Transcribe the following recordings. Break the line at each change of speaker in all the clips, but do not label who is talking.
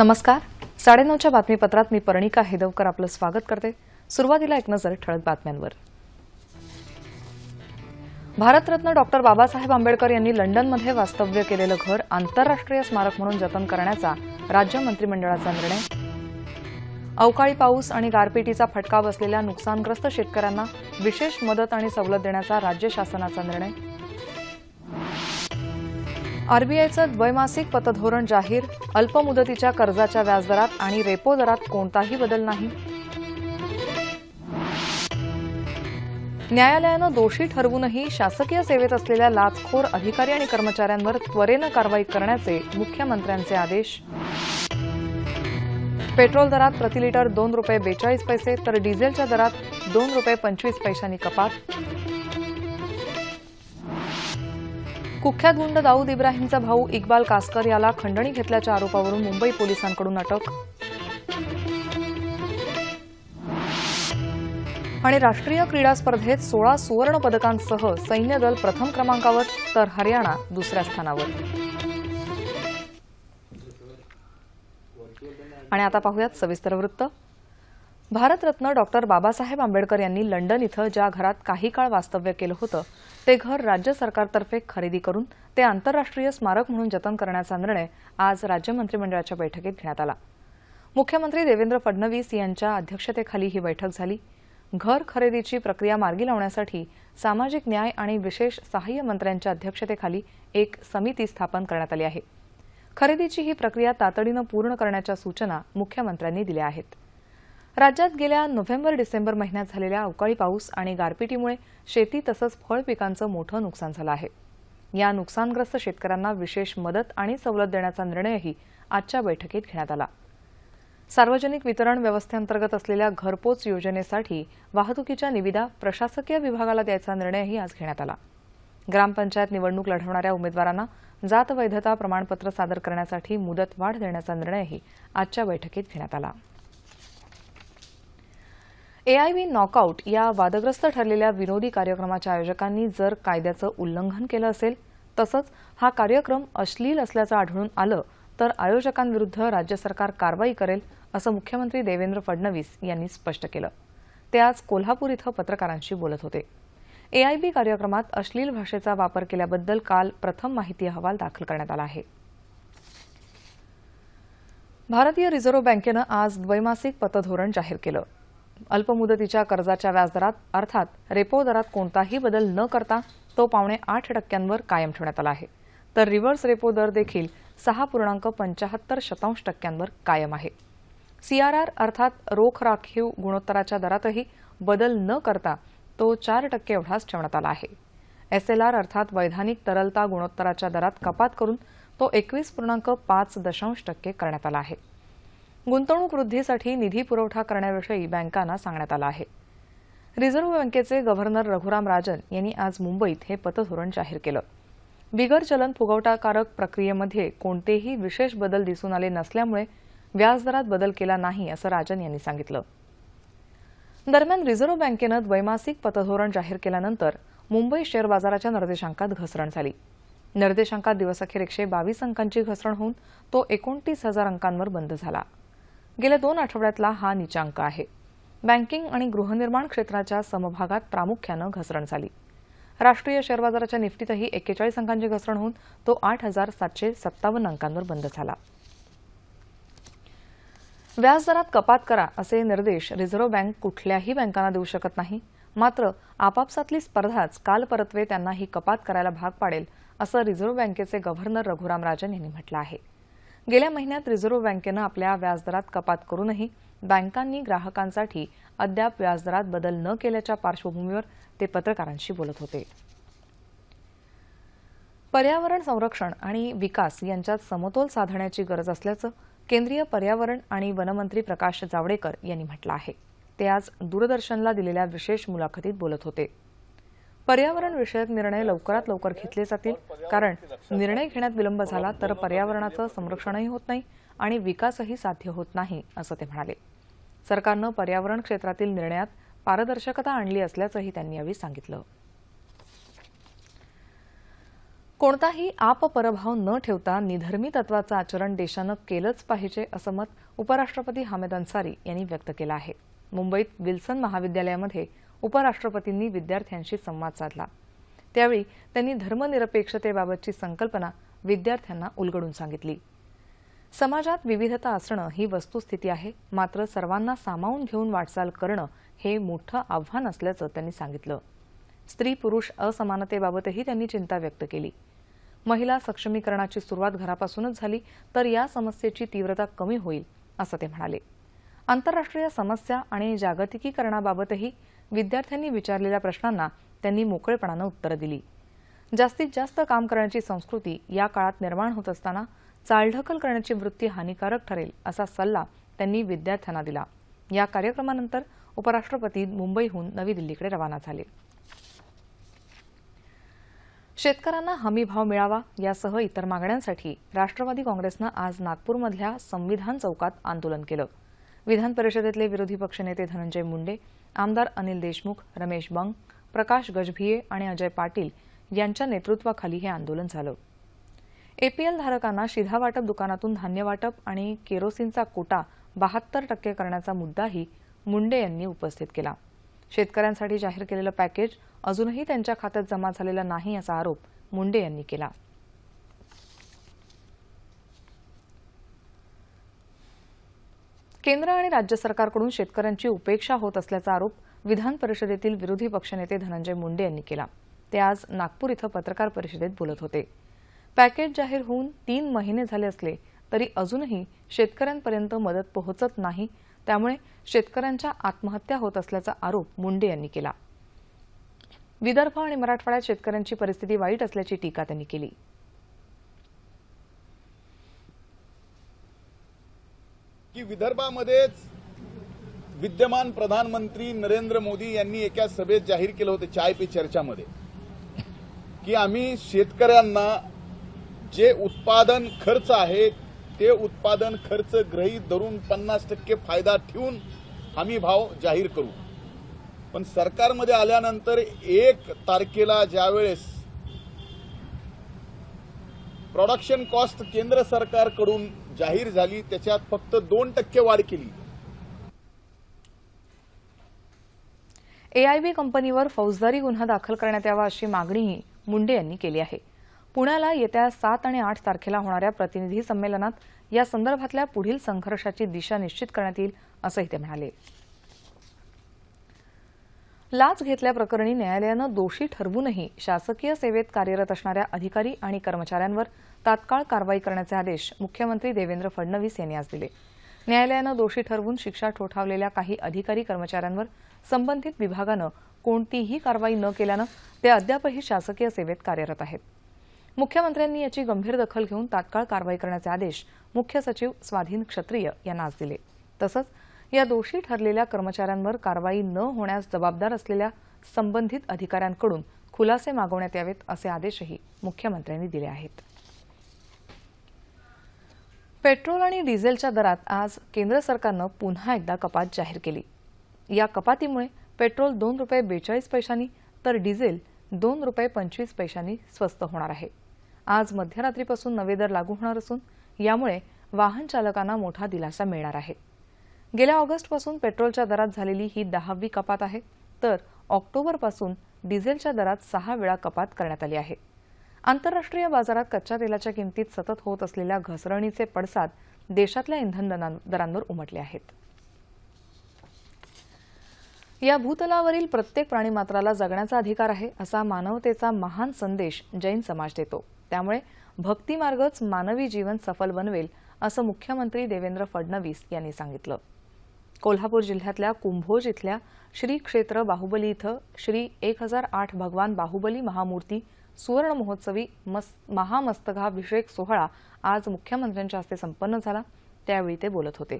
नमस्कार. साडेनऊच्या बातमीपत्रात मी पर्णिका हेदवकर आपलं स्वागत करते. सुरुवातीला एक नजर ठळक बातम्यांवर. भारतरत्न डॉक्टर बाबासाहेब आंबेडकर यांनी लंडनमध्ये वास्तव्य केलेलं घर आंतरराष्ट्रीय स्मारक म्हणून जतन करण्याचा राज्य मंत्रिमंडळाचा निर्णय. अवकाळी पाऊस आणि गारपिटीचा फटका बसलेल्या नुकसानग्रस्त शेतकऱ्यांना विशेष मदत आणि सवलत देण्याचा राज्य शासनाचा निर्णय. आरबीआयचं द्वैमासिक पतधोरण जाहीर अल्पमुदतीच्या कर्जाच्या व्याजदरात आणि रेपो दरात कोणताही बदल नाही. न्यायालयानं दोषी ठरवूनही शासकीय सेवेत असलेल्या लाचखोर अधिकारी आणि कर्मचाऱ्यांवर त्वरेनं कारवाई करण्याचे मुख्यमंत्र्यांचे आदेश. पेट्रोल दरात प्रतिलिटर दोन रुपये बेचाळीस पैसे तर डिझेलच्या दरात दोन रुपये पंचवीस पैशांनी कपात. कुख्यात गुंड दाऊद इब्राहिमचा भाऊ इक्बाल कासकर याला खंडणी घेतल्याच्या आरोपावरून मुंबई पोलिसांकडून अटक. आणि राष्ट्रीय क्रीडा स्पर्धेत सोळा सुवर्ण पदकांसह सैन्य दल प्रथम क्रमांकावर तर हरियाणा दुसऱ्या स्थानावर. आणि आता पाहूयात सविस्तर वृत्त. भारतरत्न डॉक्टर बाबासाहेब आंबेडकर यांनी लंडन इथं ज्या घरात काही काळ वास्तव्य केलं होतं ते घर राज्य सरकारतर्फे खरेदी करून ते आंतरराष्ट्रीय स्मारक म्हणून जतन करण्याचा निर्णय आज राज्य मंत्रिमंडळाच्या बैठकीत घेण्यात आला. मुख्यमंत्री देवेंद्र फडणवीस यांच्या अध्यक्षतेखाली ही बैठक झाली. घर खरेदीची प्रक्रिया मार्गी लावण्यासाठी सामाजिक न्याय आणि विशेष सहाय्य मंत्र्यांच्या अध्यक्षतेखाली एक समिती स्थापन करण्यात आली आहे. खरेदीची ही प्रक्रिया तातडीनं पूर्ण करण्याच्या सूचना मुख्यमंत्र्यांनी दिल्या आहेत. राज्यात गेल्या नोव्हेंबर डिसेंबर महिन्यात झालेल्या अवकाळी पाऊस आणि गारपिटीमुळे शेती तसंच फळ पिकांचं मोठं नुकसान झालं आहे. या नुकसानग्रस्त शेतकऱ्यांना विशेष मदत आणि सवलत देण्याचा निर्णयही आजच्या बैठकीत घेण्यात आला. सार्वजनिक वितरण व्यवस्थेअंतर्गत असलेल्या घरपोच योजनेसाठी वाहतुकीच्या निविदा प्रशासकीय विभागाला द्यायचा निर्णयही आज घेण्यात आला. ग्रामपंचायत निवडणूक लढवणाऱ्या उमेदवारांना जात वैधता प्रमाणपत्र सादर करण्यासाठी मुदत वाढ देण्याचा निर्णयही आजच्या बैठकीत घेण्यात आला. एआयबी नॉकआउट या वादग्रस्त ठरलेल्या विनोदी कार्यक्रमाच्या आयोजकांनी जर कायद्याचं उल्लंघन केलं असेल तसंच हा कार्यक्रम अश्लील असल्याचं आढळून आलं तर आयोजकांविरुद्ध राज्य सरकार कारवाई करेल असं मुख्यमंत्री देवेंद्र फडणवीस यांनी स्पष्ट केलं. ते आज कोल्हापूर इथं पत्रकारांशी बोलत होते. एआयबी कार्यक्रमात अश्लील भाषेचा वापर केल्याबद्दल काल प्रथम माहिती अहवाल दाखल करण्यात आला आहे. भारतीय रिझर्व्ह बँकेनं आज द्वैमासिक पतधोरण जाहीर केलं. अल्पमुदतीच्या कर्जाच्या व्याजदरात अर्थात रेपो दरात कोणताही बदल न करता तो पावणे आठ टक्क्यांवर कायम ठेवण्यात आला आहे. तर रिव्हर्स रेपो दर देखील सहा पूर्णांक पंचाहत्तर शतांश टक्क्यांवर कायम आहे. सीआरआर अर्थात रोख राखीव गुणोत्तराच्या दरातही बदल न करता तो चार टक्के एवढाच ठेवण्यात आला आहे. एसएलआर अर्थात वैधानिक तरलता गुणोत्तराच्या दरात कपात करून तो एकवीस पूर्णांक पाच दशांश टक्के करण्यात आला आहे. गुंतवणूक वृद्धीसाठी निधी पुरवठा करण्याविषयी बँकांना सांगण्यात आलं आहे. रिझर्व्ह बँकेचे गव्हर्नर रघुराम राजन यांनी आज मुंबईत हे पतधोरण जाहीर केलं. बिगर चलन फुगवटाकारक प्रक्रियेमध्ये कोणतेही विशेष बदल दिसून आले नसल्यामुळे व्याजदरात बदल केला नाही असं राजन यांनी सांगितलं. दरम्यान रिझर्व्ह बँकेनं द्वैमासिक पतधोरण जाहीर केल्यानंतर मुंबई शेअर बाजाराच्या निर्देशांकात घसरण झाली. निर्देशांकात दिवसअखेर एकशे बावीस अंकांची घसरण होऊन तो एकोणतीस हजार अंकांवर बंद झाला. गेल्या दोन आठवड्यातला हा निचांक आहे. बँकिंग आणि गृहनिर्माण क्षेत्राच्या समभागात प्रामुख्यानं घसरण झाली. राष्ट्रीय शेअर बाजाराच्या निफ्टीतही एक्केचाळीस अंकांची घसरण होऊन तो आठ हजार सातशे सत्तावन्न अंकांवर बंद झाला. व्याजदरात कपात करा असे निर्देश रिझर्व्ह बँक कुठल्याही बँकांना देऊ शकत नाही. मात्र आपापसातली स्पर्धाच काल परत्वे त्यांना ही कपात करायला भाग पाडेल असं रिझर्व्ह बँकेचे गव्हर्नर रघुराम राजन यांनी म्हटलं आहे. गेल्या महिन्यात रिझर्व्ह बँकेनं आपल्या व्याजदरात कपात करूनही बँकांनी ग्राहकांसाठी अद्याप व्याजदरात बदल न केल्याच्या पार्श्वभूमीवर ते पत्रकारांशी बोलत होते. पर्यावरण संरक्षण आणि विकास यांच्यात समतोल साधण्याची गरज असल्याचं केंद्रीय पर्यावरण आणि वनमंत्री प्रकाश जावडेकर यांनी म्हटलं आहे. ते आज दूरदर्शनला दिलेल्या विशेष मुलाखतीत बोलत होते. पर्यावरण विषयक निर्णय लवकरात लवकर घेतले जातील. कारण निर्णय घेण्यात विलंब झाला तर पर्यावरणाचं संरक्षणही होत नाही आणि विकासही साध्य होत नाही असं ते म्हणाले. सरकारनं पर्यावरण क्षेत्रातील निर्णयात पारदर्शकता आणली असल्याचंही त्यांनी यावेळी सांगितलं. कोणताही आपपरभाव न ठेवता निधर्मी तत्वाचं आचरण देशानं केलंच पाहिजे असं मत उपराष्ट्रपती हमेद अन्सारी यांनी व्यक्त केलं आहे. मुंबईत विल्सन महाविद्यालयामध्ये उपराष्ट्रपतींनी विद्यार्थ्यांशी संवाद साधला. त्यावेळी त्यांनी धर्मनिरपेक्षतेबाबतची संकल्पना विद्यार्थ्यांना उलगडून सांगितली. समाजात विविधता असणं ही वस्तुस्थिती आहे मात्र सर्वांना सामावून घेऊन वाटचाल करणं हे मोठं आव्हान असल्याचं त्यांनी सांगितलं. स्त्री पुरुष असमानतेबाबतही त्यांनी चिंता व्यक्त केली. महिला सक्षमीकरणाची सुरुवात घरापासूनच झाली तर या समस्येची तीव्रता कमी होईल असं ते म्हणाले. आंतरराष्ट्रीय समस्या आणि जागतिकीकरणाबाबतही विद्यार्थ्यांनी विचारलेल्या प्रश्नांना त्यांनी मोकळेपणानं उत्तरं दिली. जास्तीत जास्त काम करण्याची संस्कृती या काळात निर्माण होत असताना चालढकल करण्याची वृत्ती हानिकारक ठरेल असा सल्ला त्यांनी विद्यार्थ्यांना दिला. या कार्यक्रमानंतर उपराष्ट्रपती मुंबईहून नवी दिल्लीकडे रवाना झाले. शेतकऱ्यांना हमी भाव मिळावा यासह इतर मागण्यांसाठी राष्ट्रवादी काँग्रेसनं आज नागपूरमधल्या संविधान चौकात आंदोलन केलं. विधान परिषदेतले विरोधी पक्षनेते धनंजय मुंडे आमदार अनिल देशमुख रमेश बंग प्रकाश गजभिये आणि अजय पाटील यांच्या नेतृत्वाखाली हे आंदोलन झालं. एपीएल धारकांना शिधा वाटप दुकानातून धान्य वाटप आणि केरोसिनचा कोटा बहात्तर टक्के करण्याचा मुद्दाही मुंडे यांनी उपस्थित केला. शेतकऱ्यांसाठी जाहीर केलेलं पॅकेज अजूनही त्यांच्या खात्यात जमा झालेलं नाही असा आरोप मुंडे यांनी केला. केंद्र आणि राज्य सरकारकडून शेतकऱ्यांची उपेक्षा होत असल्याचा आरोप विधान परिषदेतील विरोधी पक्षनेते धनंजय मुंडे यांनी केला. ते आज नागपूर इथं पत्रकार परिषदेत बोलत होते. पॅकेज जाहीर होऊन तीन महिने झाले असले तरी अजूनही शेतकऱ्यांपर्यंत मदत पोहोचत नाही. त्यामुळे शेतकऱ्यांच्या आत्महत्या होत असल्याचा आरोप मुंडे यांनी केला. विदर्भ आणि मराठवाड्यात शेतकऱ्यांची परिस्थिती वाईट असल्याची टीका त्यांनी केली.
की विदर्भामध्येच विद्यमान प्रधानमंत्री नरेंद्र मोदी यांनी एका सभेत जाहीर केलं होतं चाय पे चर्चामध्ये की आम्ही शेतकऱ्यांना जे उत्पादन खर्च आहे ते उत्पादन खर्च गृहीत धरून पन्नास टक्के फायदा ठेवून हमी भाव जाहीर करू. पण सरकारमध्ये आल्यानंतर एक तारखेला ज्यावेळेस प्रोडक्शन कॉस्ट केंद्र सरकारकडून जाहीर झाली त्याच्यात फक्त दोन टक्के वाढ केली.
एआयबी कंपनीवर फौजदारी गुन्हा दाखल करण्यात यावा अशी मागणीही मुंडे यांनी केली आहे. पुण्याला येत्या सात आणि आठ तारखेला होणाऱ्या प्रतिनिधी संमेलनात या संदर्भातल्या पुढील संघर्षाची दिशा निश्चित करण्यात येईल असंही ते म्हणाले. लाच घेतल्याप्रकरणी न्यायालयानं दोषी ठरवूनही शासकीय सेवेत कार्यरत असणाऱ्या अधिकारी आणि कर्मचाऱ्यांवर तात्काळ कारवाई करण्याचे आदेश मुख्यमंत्री देवेंद्र फडणवीस यांनी आज दिले. न्यायालयानं दोषी ठरवून शिक्षा ठोठावलेल्या काही अधिकारी कर्मचाऱ्यांवर संबंधित विभागानं कोणतीही कारवाई न केल्यानं ते अद्यापही शासकीय सेवेत कार्यरत आहेत. मुख्यमंत्र्यांनी याची गंभीर दखल घेऊन तात्काळ कारवाई करण्याचे आदेश मुख्य सचिव स्वाधीन क्षत्रिय यांना आज दिले. तसंच या दोषी ठरलेल्या कर्मचाऱ्यांवर कारवाई न होण्यास जबाबदार असलेल्या संबंधित अधिकाऱ्यांकडून खुलासे मागवण्यात यावेत असे आदेशही मुख्यमंत्र्यांनी दिले आहेत. पेट्रोल आणि डिझेलच्या दरात आज केंद्र सरकारनं पुन्हा एकदा कपात जाहीर केली. या कपातीमुळे पेट्रोल दोन रुपये बेचाळीस पैशांनी तर डिझेल दोन रुपये पंचवीस पैशांनी स्वस्त होणार आहे. आज मध्यरात्रीपासून नवे दर लागू होणार असून यामुळे वाहन चालकांना मोठा दिलासा मिळणार आहे. गेल्या ऑगस्टपासून पेट्रोलच्या दरात झालेली ही दहावी कपात आहे तर ऑक्टोबरपासून डिझेलच्या दरात सहा वेळा कपात करण्यात आली आहे. आंतरराष्ट्रीय बाजारात कच्च्या तेलाच्या किमतीत सतत होत असलेल्या घसरणीचे पडसाद देशातल्या इंधन दरांवर उमटले आहेत. या भूतलावरील प्रत्येक प्राणीमात्राला जगण्याचा अधिकार आहे असा मानवतेचा महान संदेश जैन समाज देतो. त्यामुळे भक्तिमार्गच मानवी जीवन सफल बनवेल असं मुख्यमंत्री देवेंद्र फडणवीस यांनी सांगितलं. कोल्हापूर जिल्ह्यातल्या कुंभोज इथल्या श्री क्षेत्र बाहुबली इथं श्री एक हजार आठ भगवान बाहुबली महामूर्ती सुवर्ण महोत्सवी महामस्तकाभिषेक सोहळा आज मुख्यमंत्र्यांच्या हस्ते संपन्न झाला. त्यावेळी ते बोलत होते.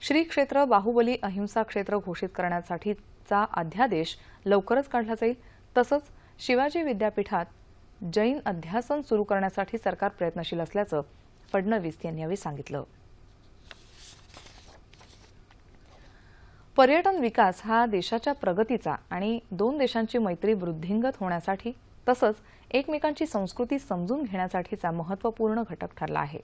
श्री क्षेत्र बाहुबली अहिंसा क्षेत्र घोषित करण्यासाठीचा अध्यादेश लवकरच काढला जाईल. तसंच शिवाजी विद्यापीठात जैन अध्यासन सुरू करण्यासाठी सरकार प्रयत्नशील असल्याचं फडणवीस यांनी यावेळी सांगितलं. पर्यटन विकास हा देशाच्या प्रगतीचा आणि दोन देशांची मैत्री वृद्धिंगत होण्यासाठी तसंच एकमेकांची संस्कृती समजून घेण्यासाठीचा महत्त्वपूर्ण घटक ठरला आहे.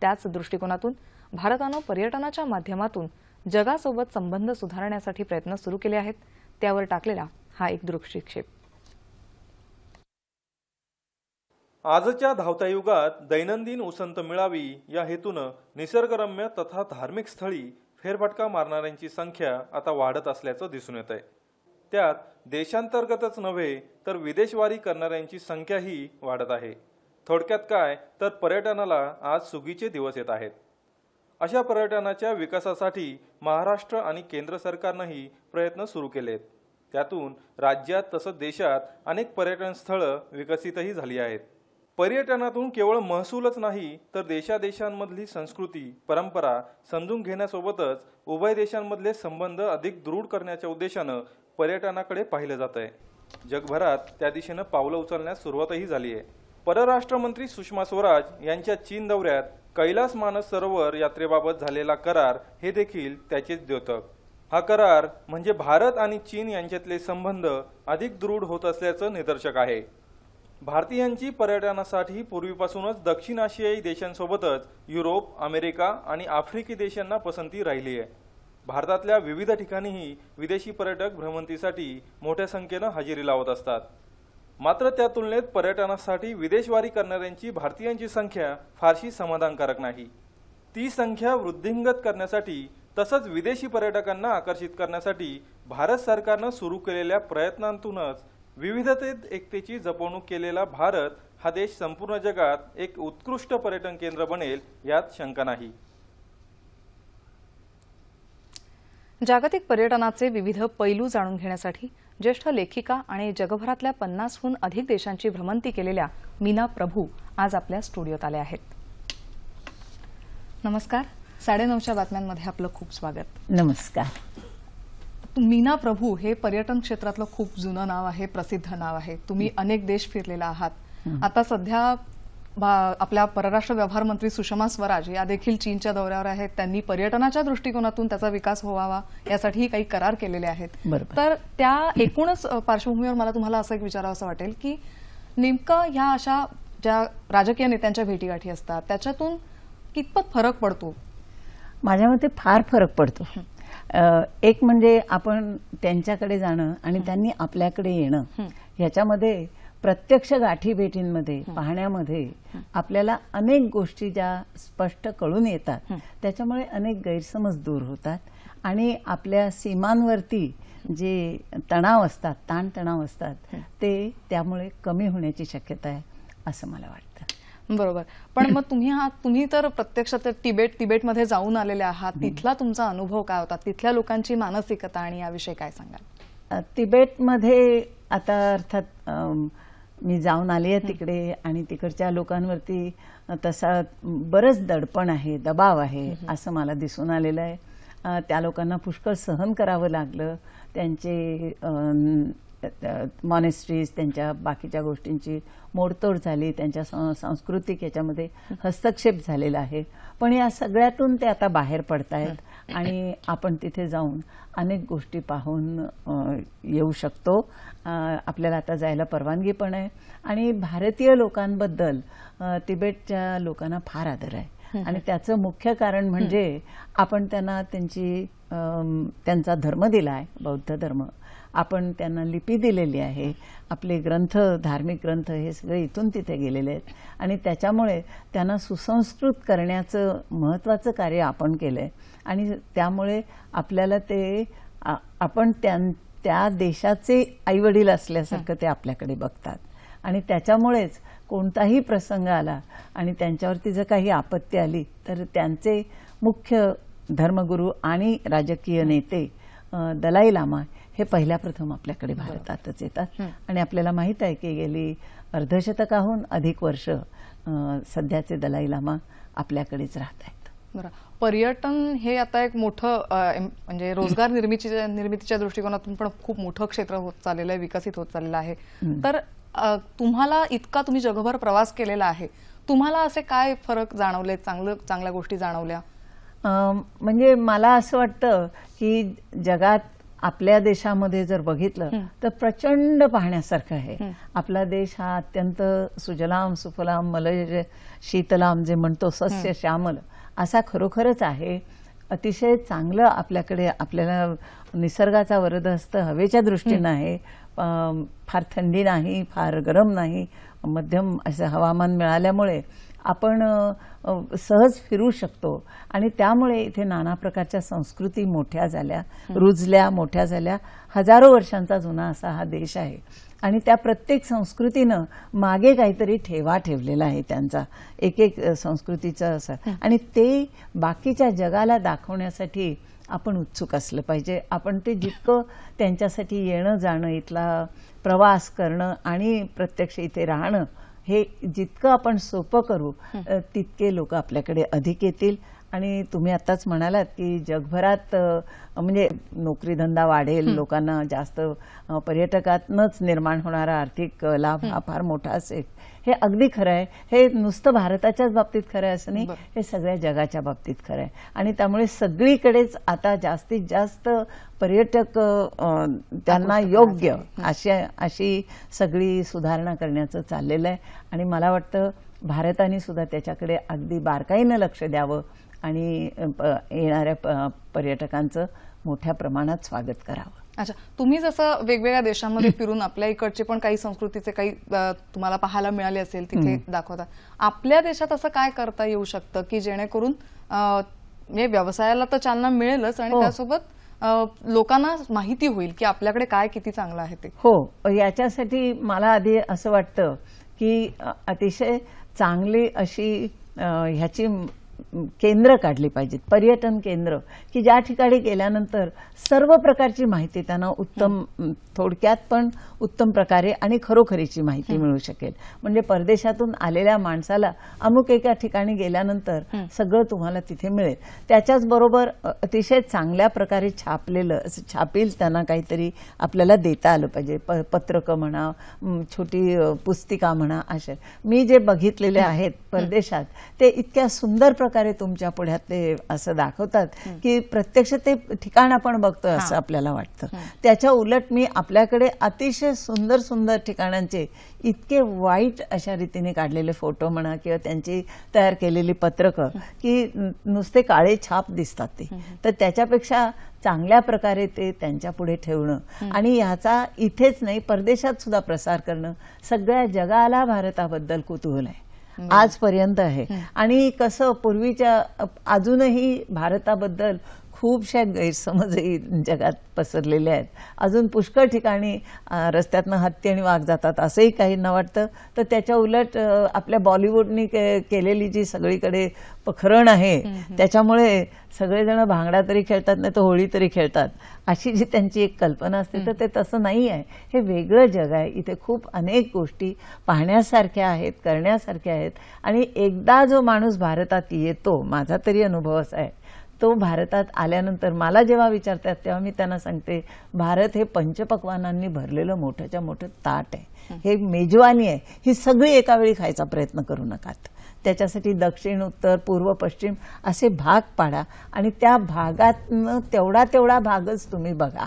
त्याच दृष्टिकोनातून भारतानं पर्यटनाच्या माध्यमातून जगासोबत संबंध सुधारण्यासाठी प्रयत्न सुरू केले आहेत त्यावर टाकलेला हा एक दृष्टिक्षेप.
आजच्या धावत्या युगात दैनंदिन उसंत मिळावी या हेतूनं निसर्गरम्य तथा धार्मिक स्थळी फेरफटका मारणाऱ्यांची संख्या आता वाढत असल्याचं दिसून येत आहे त्यात देशांतर्गतच नव्हे तर विदेशवारी करणाऱ्यांची संख्याही वाढत आहे. थोडक्यात काय? तर पर्यटनाला आज सुगीचे दिवस येत आहेत. अशा पर्यटनाच्या विकासासाठी महाराष्ट्र आणि केंद्र सरकारनंही प्रयत्न सुरू केलेत. त्यातून राज्यात तसंच देशात अनेक पर्यटन स्थळं विकसितही झाली आहेत. पर्यटनातून केवळ महसूलच नाही तर देशादेशांमधली संस्कृती परंपरा समजून घेण्यासोबतच उभय देशांमधले संबंध अधिक दृढ करण्याच्या उद्देशानं पर्यटनाकडे पाहिलं जात आहे. जगभरात त्या दिशेनं पावलं उचलण्यास सुरुवातही झाली आहे. परराष्ट्र मंत्री सुषमा स्वराज यांच्या चीन दौऱ्यात कैलास मानस सरोवर यात्रेबाबत झालेला करार हे देखील त्याचेच द्योतक. हा करार म्हणजे भारत आणि चीन यांच्यातले संबंध अधिक दृढ होत असल्याचं निदर्शक आहे. भारतीयांची पर्यटनासाठी पूर्वीपासूनच दक्षिण आशियाई देशांसोबतच युरोप अमेरिका आणि आफ्रिकी देशांना पसंती राहिली आहे. भारतातल्या विविध ठिकाणीही विदेशी पर्यटक भ्रमंतीसाठी मोठ्या संख्येनं हजेरी लावत असतात. मात्र त्या तुलनेत पर्यटनासाठी विदेशवारी करणाऱ्यांची भारतीयांची संख्या फारशी समाधानकारक नाही. ती संख्या वृद्धिंगत करण्यासाठी तसंच विदेशी पर्यटकांना आकर्षित करण्यासाठी भारत सरकारनं सुरू केलेल्या प्रयत्नांतूनच विविधतेत एकतेची जपवणूक केलेला भारत हा देश संपूर्ण जगात एक उत्कृष्ट पर्यटन केंद्र बनेल यात शंका नाही.
जागतिक पर्यटनाचे विविध पैलू जाणून घेण्यासाठी ज्येष्ठ लेखिका आणि जगभरातल्या पन्नासहून अधिक देशांची भ्रमंती केलेल्या मीना प्रभू आज आपल्या स्टुडिओत आल्या आहेत. नमस्कार. साडेनऊच्या बातम्यांमध्ये आपलं खूप स्वागत.
नमस्कार.
मीना प्रभू हे पर्यटन क्षेत्रातलं खूप जुनं नाव आहे प्रसिद्ध नाव आहे. तुम्ही अनेक देश फिरलेला आहात. आता सध्या आपल्या परराष्ट्र व्यवहार मंत्री सुषमा स्वराज या देखील चीनच्या दौऱ्यावर आहेत. त्यांनी पर्यटनाच्या दृष्टिकोनातून त्याचा विकास व्हावा यासाठीही काही करार केलेले आहेत. तर त्या एकूणच पार्श्वभूमीवर मला तुम्हाला असं एक विचारावं असं वाटेल की नेमकं ह्या अशा ज्या राजकीय नेत्यांच्या भेटीगाठी असतात त्याच्यातून कितपत फरक पडतो?
माझ्या मते फार फरक पडतो. एक म्हणजे आपण त्यांच्याकडे जाणं आणि त्यांनी आपल्याकडे येणं ह्याच्यामध्ये प्रत्यक्ष गाठी भेटींमध्ये पाहण्यामध्ये आपल्याला अनेक गोष्टी ज्या स्पष्ट कळून येतात त्याच्यामुळे अनेक गैरसमज दूर होतात. आणि आपल्या सीमांवरती जे तणाव असतात ताणतणाव असतात ते त्यामुळे कमी होण्याची शक्यता आहे असं मला वाटतं.
बरोबर. पण मग तुम्ही हा तुम्ही तर प्रत्यक्ष ते तिबेट तिबेटमध्ये जाऊन आलेले आहात. तिथला तुमचा अनुभव काय होता? तिथल्या लोकांची मानसिकता आणि याविषयी काय सांगाल?
तिबेटमध्ये आता अर्थात मी जाऊन आली आहे तिकडे आणि तिकडच्या लोकांवरती तसा बरंच दडपण आहे दबाव आहे असं मला दिसून आलेलं आहे. त्या लोकांना पुष्कळ सहन करावं लागलं. त्यांचे मॉनेस्ट्रीज त्यांच्या बाकीच्या गोष्टींची मोडतोड झाली त्यांच्या सं- सांस्कृतिक याच्यामध्ये हस्तक्षेप झालेला आहे. पण या सगळ्यातून ते आता बाहेर पडतायत. आणि आपण तिथे जाऊन अनेक गोष्टी पाहून येऊ शकतो. आपल्याला आता जायला परवानगी पण आहे. आणि भारतीय लोकांबद्दल तिबेटच्या लोकांना फार आदर आहे. आणि त्याचं मुख्य कारण म्हणजे आपण त्यांना त्यांची त्यांचा धर्म दिला आहे बौद्ध धर्म. आपण त्यांना लिपी दिलेली आहे. आपले ग्रंथ धार्मिक ग्रंथ हे सगळे इथून तिथे गेलेले आहेत. आणि त्याच्यामुळे त्यांना सुसंस्कृत करण्याचं महत्त्वाचं कार्य आपण केलं आहे आणि त्यामुळे आपल्याला ते आपण त्यां त्या देशाचे आईवडील असल्यासारखं ते आपल्याकडे बघतात. आणि त्याच्यामुळेच कोणताही प्रसंग आला आणि त्यांच्यावरती जर काही आपत्ती आली तर त्यांचे मुख्य धर्मगुरू आणि राजकीय नेते दलाई लामा हे पहिल्या प्रथम आपल्याकडे भारतातच येतात. आणि आपल्याला माहीत आहे की गेली अर्धशतकाहून अधिक वर्ष सध्याचे दलाई लामा आपल्याकडेच राहत आहेत.
बरं. पर्यटन हे आता एक मोठं म्हणजे रोजगार निर्मितीच्या निर्मितीच्या दृष्टिकोनातून पण खूप मोठं क्षेत्र होत चाललेलं आहे विकसित होत चाललेलं आहे. तर तुम्हाला इतका तुम्ही जगभर प्रवास केलेला आहे. तुम्हाला असे काय फरक जाणवले चांगलं चांगल्या गोष्टी जाणवल्या?
म्हणजे मला असं वाटतं की जगात आपल्या देशामध्ये जर बघितलं तर प्रचंड पाहण्यासारखं आहे. आपला देश हा अत्यंत सुजलाम सुफलाम मलय शीतलाम जे म्हणतो सस्य श्यामल असा खरोखरच आहे. अतिशय चांगलं आपल्याकडे आपल्याला निसर्गाचा वरदहस्त हवेच्या दृष्टीनं आहे. फार थंडी नाही फार गरम नाही मध्यम असं हवामान मिळाल्यामुळे आपण सहज फिरू शकतो. आणि त्यामुळे इथे नाना प्रकारच्या संस्कृती मोठ्या झाल्या रुजल्या मोठ्या झाल्या. हजारो वर्षांचा जुना असा हा देश आहे. आणि त्या प्रत्येक संस्कृतीनं मागे काहीतरी ठेवा ठेवलेला आहे त्यांचा. एक एक संस्कृतीचं असं. आणि ते बाकीच्या जगाला दाखवण्यासाठी आपण उत्सुक असलं पाहिजे. आपण ते जितकं त्यांच्यासाठी येणं जाणं इथला प्रवास करणं आणि प्रत्यक्ष इथे राहणं हे जितकं आपण सोपं करू तितके लोक आपल्याकडे अधिक येतील. आणि तुम्ही आताच म्हणालात की जगभरात म्हणजे नोकरी धंदा वाढेल लोकांना जास्त पर्यटकातनच निर्माण होणारा आर्थिक लाभ हा फार मोठा असेल. हे अगदी खरं आहे हे नुसतं भारताच्याच बाबतीत खरं आहे असं नाही. हे सगळ्या जगाच्या बाबतीत खरं आहे आणि त्यामुळे सगळीकडेच आता जास्तीत जास्त पर्यटक त्यांना योग्य. अशी अशी सगळी सुधारणा करण्याचं चाललेलं आहे. आणि मला वाटतं भारताने सुद्धा त्याच्याकडे अगदी बारकाईनं लक्ष द्यावं. आणि येणाऱ्या प- पर्यटकांचं मोठ्या प्रमाणात स्वागत करावं.
अच्छा तुम्ही जसं वेगवेगळ्या देशांमध्ये फिरून आपल्या इकडचे पण काही संस्कृतीचे काही तुम्हाला पाहायला मिळाले असेल तिथे दाखवता. आपल्या देशात असं काय करता येऊ शकतं की जेणेकरून व्यवसायाला तर चालना मिळेलच आणि
हो.
त्यासोबत लोकांना माहिती होईल की आपल्याकडे काय किती चांगलं आहे ते.
हो याच्यासाठी मला आधी असं वाटतं की अतिशय चांगली अशी ह्याची केंद्र काढली पाहिजेत पर्यटन केंद्र की ज्या ठिकाणी गेल्यानंतर सर्व प्रकारची माहिती त्यांना उत्तम थोडक्यात पण उत्तम प्रकारे आणि खरोखरीची माहिती मिळू शकेल. म्हणजे परदेशातून आलेल्या माणसाला अमुक एका ठिकाणी गेल्यानंतर सगळं तुम्हाला तिथे मिळेल. त्याच्याच बरोबर अतिशय चांगल्या प्रकारे छापलेलं असं छापील त्यांना काहीतरी आपल्याला देता आलं पाहिजे. प पत्रकं म्हणा छोटी पुस्तिका म्हणा अशा. मी जे बघितलेले आहेत परदेशात ते इतक्या सुंदर प्रकारे तुमच्या पुढ्यात ते असं दाखवतात की प्रत्यक्ष ते ठिकाण आपण बघतोय असं आपल्याला वाटतं. त्याच्या उलट मी आपल्याकडे अतिशय सुंदर सुंदर ठिकाणांचे इतके वाईट अशा रीतीने काढलेले फोटो म्हणा किंवा त्यांची तयार केलेली पत्रकं की नुसते काळे छाप दिसतात ते. तर त्याच्यापेक्षा चांगल्या प्रकारे ते त्यांच्या पुढे ठेवणं आणि याचा इथेच नाही परदेशात सुद्धा प्रसार करणं सगळ्या जगाला भारताबद्दल कुतूहल आहे. आजपर्यंत आहे. आणि कसं पूर्वीच्या अजूनही भारताबद्दल खूपशा गैरसमजही जगात पसरलेले आहेत. अजून पुष्कळ ठिकाणी रस्त्यातनं हत्ती आणि वाघ जातात असंही काहींना वाटतं. तर त्याच्या उलट आपल्या बॉलिवूडनी के- केलेली जी सगळीकडे पखरण आहे त्याच्यामुळे सगळेजण भांगडा तरी खेळतात नाही तर होळी तरी खेळतात. अशी जी त्यांची एक कल्पना असते तर ते तसं नाही आहे. हे वेगळं जग आहे. इथे खूप अनेक गोष्टी पाहण्यासारख्या आहेत करण्यासारख्या आहेत. आणि एकदा जो माणूस भारतात येतो माझा तरी अनुभव असा आहे तो भारतात आल्यानंतर मला जेव्हा विचारतात तेव्हा मी त्यांना सांगते भारत हे पंचपक्वानांनी भरलेलं मोठ्याच्या मोठं ताट आहे. हे. मेजवानी आहे. ही सगळी एका वेळी खायचा प्रयत्न करू नकात. त्याच्यासाठी दक्षिण उत्तर पूर्व पश्चिम असे भाग पाडा. आणि त्या भागातनं तेवढा तेवढा भागच तुम्ही बघा.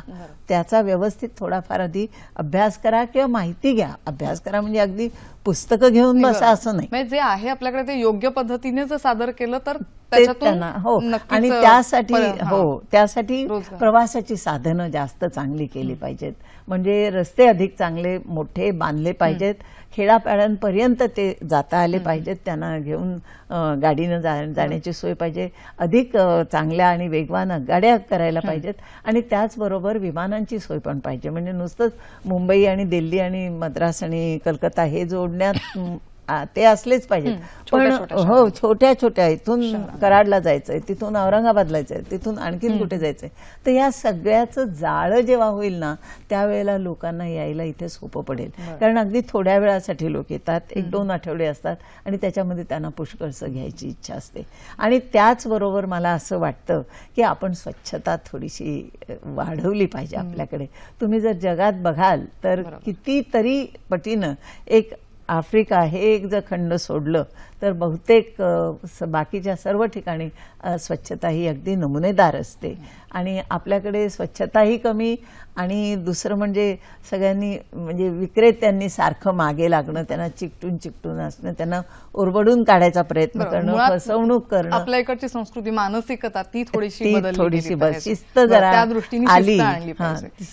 त्याचा व्यवस्थित थोडाफार आधी अभ्यास करा किंवा माहिती घ्या. अभ्यास करा म्हणजे अगदी पुस्तकं घेऊन बसा असं नाही.
म्हणजे जे आहे आपल्याकडे ते योग्य पद्धतीने जर सादर केलं तर
त्यांना हो. आणि त्यासाठी
हा.
त्यासाठी. प्रवासाची साधनं जास्त चांगली केली पाहिजेत. म्हणजे रस्ते अधिक चांगले मोठे बांधले पाहिजेत. खेड्यापाड्यांपर्यंत ते जाता आले पाहिजेत. त्यांना घेऊन गाडीनं जा- जाण्याची सोय पाहिजे. अधिक चांगल्या आणि वेगवान गाड्या करायला पाहिजेत. आणि त्याचबरोबर विमानांची सोय पण पाहिजे. म्हणजे नुसतंच मुंबई आणि दिल्ली आणि मद्रास आणि कलकत्ता हे जोडण्यात ते असलेच पाहिजेत. पण हो छोट्या छोट्या इथून कराडला जायचंय तिथून औरंगाबादला जायचंय तिथून आणखीन कुठे जायचंय? तर या सगळ्याचं जाळं जेव्हा होईल ना त्यावेळेला लोकांना यायला इथे सोपं पडेल. कारण अगदी थोड्या वेळासाठी लोक येतात एक दोन आठवडे असतात आणि त्याच्यामध्ये त्यांना पुष्कळसं घ्यायची इच्छा असते. आणि त्याचबरोबर मला असं वाटतं की आपण स्वच्छता थोडीशी वाढवली पाहिजे आपल्याकडे. तुम्ही जर जगात बघाल तर कितीतरी पटीनं एक आफ्रिका हे एक जर खंड सोडलं तर बहुतेक बाकीच्या सर्व ठिकाणी स्वच्छता ही अगदी नमुनेदार असते. आणि आपल्याकडे स्वच्छताही कमी आणि दुसरं म्हणजे सगळ्यांनी म्हणजे विक्रेत्यांनी सारखं मागे लागणं त्यांना चिकटून चिकटून असणं त्यांना ओरबडून काढायचा प्रयत्न करणं फसवणूक करणं.
आपल्या इकडची संस्कृती मानसिकता ती थोडीशी
थोडीशी. शिस्त जरा
त्या दृष्टीने
आली.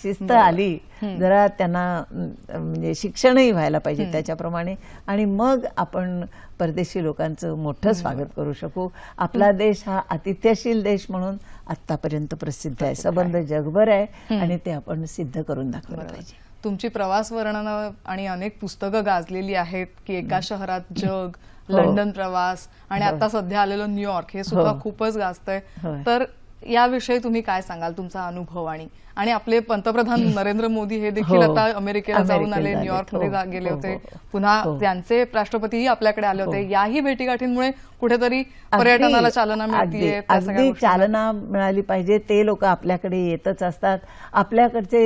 शिस्त.
आली. जरा त्यांना म्हणजे शिक्षणही व्हायला पाहिजे त्याच्याप्रमाणे. आणि मग आपण परदेशी लोकांचं मोठं स्वागत करू शकू. आपला देश हा अतिथ्यशील देश म्हणून आतापर्यंत प्रसिद्ध आहे. संबंध जगभर आहे आणि ते आपण सिद्ध करून दाखवलं पाहिजे.
तुमची प्रवास वर्णनं आणि अनेक पुस्तकं गाजलेली आहेत की एका शहरात जग
हो.
लंडन प्रवास आणि आता सध्या आलेलं न्यूयॉर्क हे सुद्धा
हो.
खूपच गाजतंय. तर याविषयी तुम्ही काय सांगाल? तुमचा अनुभव आणि आणि आपले पंतप्रधान नरेंद्र मोदी हे देखील
हो.
आता अमेरिकेला जाऊन आले
झालेत.
न्यूयॉर्कमध्ये
हो,
गेले
हो,
होते. पुन्हा. त्यांचे राष्ट्रपतीही आपल्याकडे आले होते. याही भेटीगाठींमुळे कुठेतरी पर्यटनाला चालना मिळतीये
अगदी-. चालना मिळाली पाहिजे ते लोक आपल्याकडे येतच असतात. आपल्याकडचे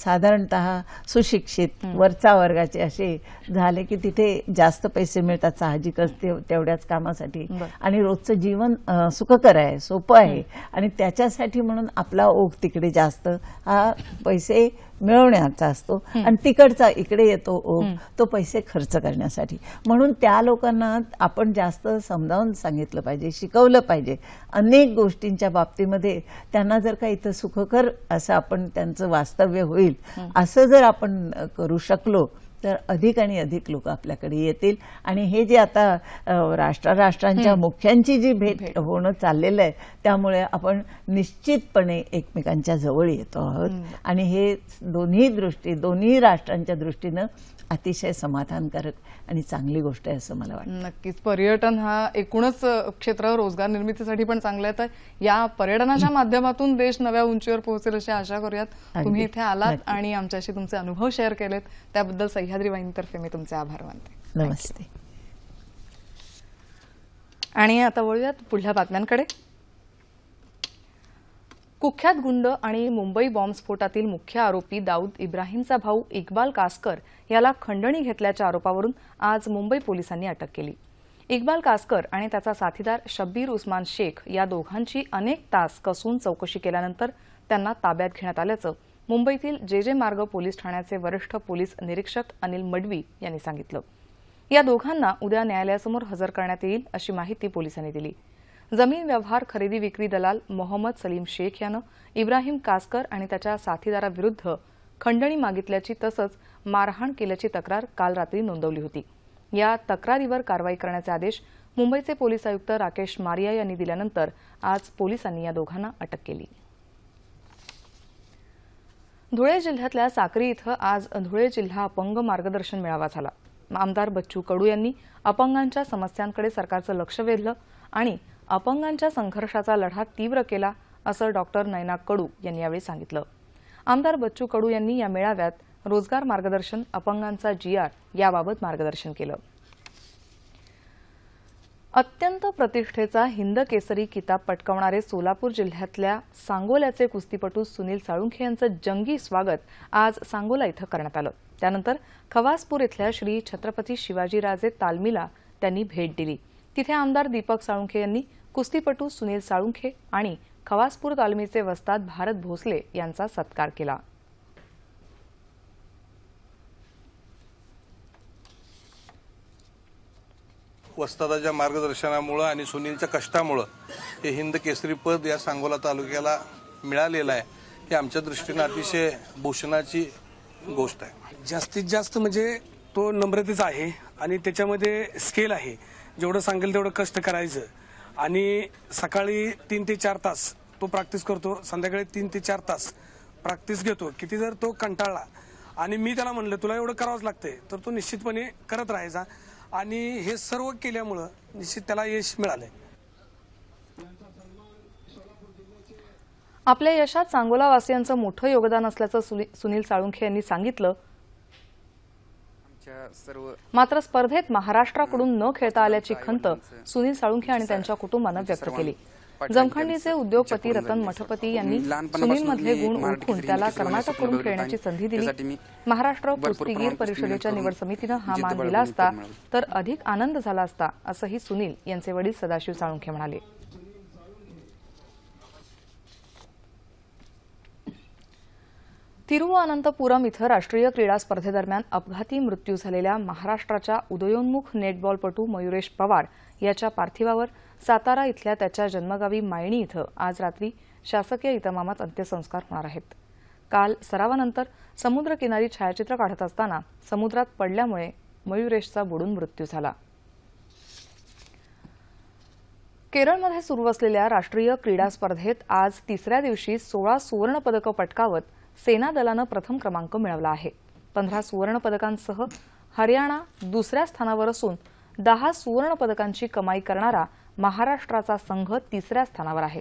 साधारणतः सुशिक्षित वरचा वर्गाचे असे झाले की तिथे जास्त पैसे मिळतात साहजिकच तेवढ्याच कामासाठी. आणि रोजचं जीवन सुखकर आहे सोपं आहे. आणि त्याच्यासाठी म्हणून आपला ओघ तिकडे जास्त. हा पैसे मिळवण्याचा असतो आणि तिकडचा इकडे येतो ओघ तो पैसे खर्च करण्यासाठी. म्हणून त्या लोकांना आपण जास्त समजावून सांगितलं पाहिजे शिकवलं पाहिजे. अनेक गोष्टींच्या बाबतीमध्ये त्यांना जर का इथं सुखकर असं आपण त्यांचं वास्तव्य होईल असं जर आपण करू शकलो तर अधिक आणि अधिक लोक आपल्याकडे येतील. आणि हे जे आता राष्ट्राराष्ट्रांच्या मुख्यांची जी भेट होणं चाललेलं आहे त्यामुळे आपण निश्चितपणे एकमेकांच्या जवळ येतो आहोत. आणि हे दोन्ही दृष्टी दोन्ही राष्ट्रांच्या दृष्टीनं अतिशय समाधानकारक आणि चांगली गोष्ट आहे असं मला वाटतं.
नक्कीच. पर्यटन हा एकूणच क्षेत्र रोजगार निर्मितीसाठी पण चांगलं आहे. तर या पर्यटनाच्या माध्यमातून देश नव्या उंचीवर पोहोचेल अशी आशा करूयात. तुम्ही इथे आलात. आणि आमच्याशी तुमचे अनुभव शेअर केलेत. त्याबद्दल सह्याद्री वाहिनीतर्फे मी तुमचे आभार मानते.
नमस्ते.
आणि आता वळूयात पुढल्या बातम्यांकडे. कुख्यात गुंड आणि मुंबई बॉम्बस्फोटातील मुख्य आरोपी दाऊद इब्राहिमचा भाऊ इक्बाल कासकर याला खंडणी घेतल्याच्या आरोपावरून आज मुंबई पोलिसांनी अटक केली. इक्बाल कासकर आणि त्याचा साथीदार शब्बीर उस्मान शेख या दोघांची अनेक तास कसून चौकशी केल्यानंतर त्यांना ताब्यात घेण्यात आल्याचं मुंबईतील जे जे मार्ग पोलीस ठाण्याचे वरिष्ठ पोलीस निरीक्षक अनिल मडवी यांनी सांगितलं. या दोघांना उद्या न्यायालयासमोर हजर करण्यात येईल अशी माहिती पोलिसांनी दिली. जमीन व्यवहार खरेदी विक्री दलाल मोहम्मद सलीम शेख यानं इब्राहिम कासकर आणि त्याच्या साथीदाराविरुद्ध खंडणी मागितल्याची तसंच मारहाण केल्याची तक्रार काल रात्री नोंदवली होती. या तक्रारीवर कारवाई करण्याचे आदेश मुंबईचे पोलीस आयुक्त राकेश मारिया यांनी दिल्यानंतर आज पोलिसांनी या दोघांना अटक केली. धुळे जिल्ह्यातल्या साक्री इथं आज धुळे जिल्हा अपंग मार्गदर्शन मेळावा झाला. आमदार बच्चू कडू यांनी अपंगांच्या समस्यांकडे सरकारचं लक्ष वेधलं आणि अपंगांच्या संघर्षाचा लढा तीव्र केला असं डॉक्टर नैना कडू यांनी यावेळी सांगितलं. आमदार बच्चू कडू यांनी या मेळाव्यात रोजगार मार्गदर्शन अपंगांचा जीआर याबाबत मार्गदर्शन केलं. अत्यंत प्रतिष्ठेचा हिंद केसरी किताब पटकावणारे सोलापूर जिल्ह्यातल्या सांगोल्याचे कुस्तीपटू सुनील साळुंखे यांचं जंगी स्वागत आज सांगोला इथं करण्यात आलं. त्यानंतर खवासपूर इथल्या श्री छत्रपती शिवाजीराजे तालमीला त्यांनी भेट दिली. तिथे आमदार दीपक साळुंखे यांनी कुस्तीपटू सुनील साळुंखे आणि खवासपूर तालमीचे वस्ताद भारत भोसले यांचा सत्कार केला.
वस्तादाच्या मार्गदर्शनामुळं आणि सुनीलच्या कष्टामुळं हे हिंद केसरी पद या सांगोला तालुक्याला मिळालेलं आहे. हे आमच्या दृष्टीनं अतिशय भूषणाची गोष्ट आहे.
जास्तीत जास्त म्हणजे तो नम्रतेचा आहे आणि त्याच्यामध्ये स्केल आहे. जेवढं सांगेल तेवढं कष्ट करायचं. आणि सकाळी तीन ते चार तास तो प्रॅक्टिस करतो संध्याकाळी तीन ते चार तास प्रॅक्टिस घेतो. किती जर तो कंटाळला आणि मी त्याला म्हणलं तुला एवढं करावंच लागतंय. तर तो निश्चितपणे करत राहायचा. आणि हे सर्व केल्यामुळं निश्चित त्याला यश मिळालंय.
आपल्या यशात सांगोलावासियांचं मोठं योगदान असल्याचं सुनी- सुनील साळुंखे यांनी सांगितलं. मात्र स्पर्धेत महाराष्ट्राकडून न खेळता आल्याची खंत सुनील साळुंखे आणि त्यांच्या कुटुंबानं व्यक्त केली. जमखंडीचे उद्योगपती रतन मठपती यांनी सुनील मधले गुण ओळखून त्याला कर्नाटककडून खेळण्याची संधी दिली. महाराष्ट्र कुस्तीगीर परिषदेच्या निवड समितीनं हा मान दिला असता. तर अधिक आनंद झाला असता असंही सुनील यांचे वडील सदाशिव साळुंखे म्हणाले. तिरुवअनंतपुरम इथं राष्ट्रीय क्रीडा स्पर्धेदरम्यान अपघाती मृत्यू झालेल्या महाराष्ट्राच्या उदयोन्मुख नेटबॉलपटू मयुरेश पवार याच्या पार्थिवावर सातारा इथल्या त्याच्या जन्मगावी मायणी इथं आज रात्री शासकीय इतमामात अंत्यसंस्कार होणार आहेत. काल सरावानंतर समुद्रकिनारी छायाचित्र काढत असताना समुद्रात पडल्यामुळे मयुरेशचा बुडून मृत्यू झाला. केरळमध्ये सुरू असलेल्या राष्ट्रीय क्रीडा स्पर्धेत आज तिसऱ्या दिवशी सोळा सुवर्णपदकं पटकावत सेना दलानं प्रथम क्रमांक मिळवला आहे. पंधरा सुवर्णपदकांसह हरियाणा दुसऱ्या स्थानावर असून दहा सुवर्णपदकांची कमाई करणारा महाराष्ट्राचा संघ तिसऱ्या स्थानावर आहे.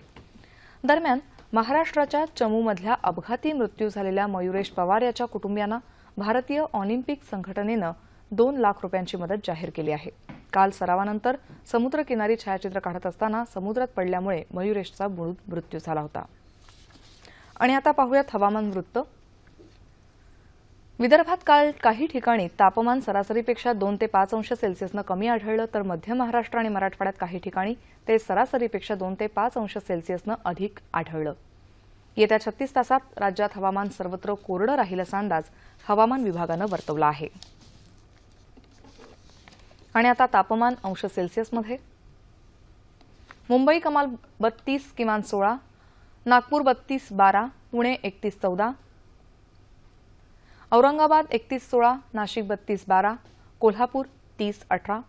दरम्यान महाराष्ट्राच्या चमूमधल्या अपघाती मृत्यू झालेल्या मयुरेश पवार याच्या कुटुंबियांना भारतीय ऑलिम्पिक संघटनेनं दोन लाख रुपयांची मदत जाहीर केली आहे. काल सरावानंतर समुद्रकिनारी छायाचित्र काढत असताना समुद्रात पडल्यामुळे मयुरेशचा बुडून मृत्यू झाला होता. आणि आता पाहूयात हवामान वृत्त. विदर्भात काल काही ठिकाणी तापमान सरासरीपेक्षा दोन ते पाच अंश सेल्सिअसनं कमी आढळलं तर मध्य महाराष्ट्र आणि मराठवाड्यात काही ठिकाणी ते सरासरीपेक्षा दोन ते पाच अंश सेल्सिअसनं अधिक आढळलं. येत्या छत्तीस तासात राज्यात हवामान सर्वत्र कोरडं राहील असा अंदाज हवामान विभागानं वर्तवला आहे. आणि आता तापमान अंश सेल्सिअसमध्ये. मुंबई कमाल बत्तीस किमान सोळा नागपूर बत्तीस बारा पुणे एकतीस चौदा. औरंगाबाद एकतीस सोळा नाशिक बत्तीस बारा कोल्हापूर तीस अठरा.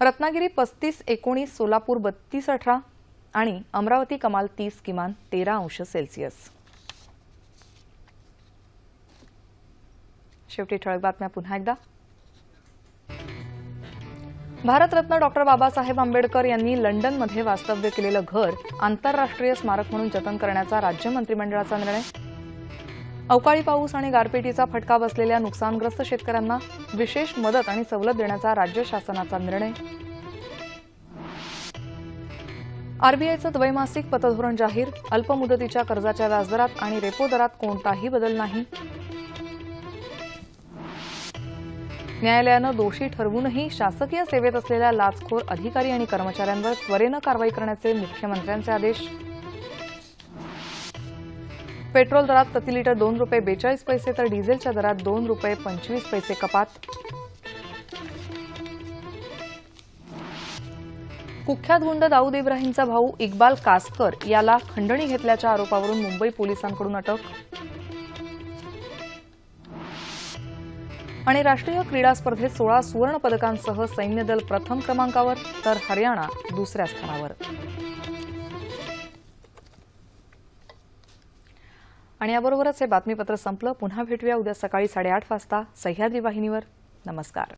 रत्नागिरी पस्तीस एकोणीस सोलापूर बत्तीस अठरा आणि अमरावती कमाल तीस किमान तेरा अंश सेल्सिअस. शेवटी ठळक बातम्या पुन्हा एकदा. भारतरत्न डॉक्टर बाबासाहेब आंबेडकर यांनी लंडनमध्ये वास्तव्य केलेलं घर आंतरराष्ट्रीय स्मारक म्हणून जतन करण्याचा राज्य मंत्रिमंडळाचा निर्णय. अवकाळी पाऊस आणि गारपिटीचा फटका बसलेल्या नुकसानग्रस्त शेतकऱ्यांना विशेष मदत आणि सवलत देण्याचा राज्य शासनाचा निर्णय. आरबीआयचं द्वैमासिक पतधोरण जाहीर अल्पमुदतीच्या कर्जाच्या व्याजदरात आणि रेपो दरात कोणताही बदल नाही. न्यायालयानं दोषी ठरवूनही शासकीय सेवेत असलेल्या लाचखोर अधिकारी आणि कर्मचाऱ्यांवर त्वरेनं कारवाई करण्याचे मुख्यमंत्र्यांचे आदेश. पेट्रोल दरात प्रति लिटर दोन रुपये बेचाळीस पैसे तर डिझेलच्या दरात दोन रुपये पंचवीस पैसे कपात. कुख्यात गुंड दाऊद इब्राहिमचा भाऊ इक्बाल कासकर याला खंडणी घेतल्याच्या आरोपावरून मुंबई पोलिसांकडून अटक. आणि राष्ट्रीय क्रीडा स्पर्धेत सोळा सुवर्ण पदकांसह सैन्य दल प्रथम क्रमांकावर तर हरियाणा दुसऱ्या स्थानावर. आणि याबरोबरच हे बातमीपत्र संपलं. पुन्हा भेटूया उद्या सकाळी साडेआठ वाजता सह्याद्री वाहिनीवर. नमस्कार.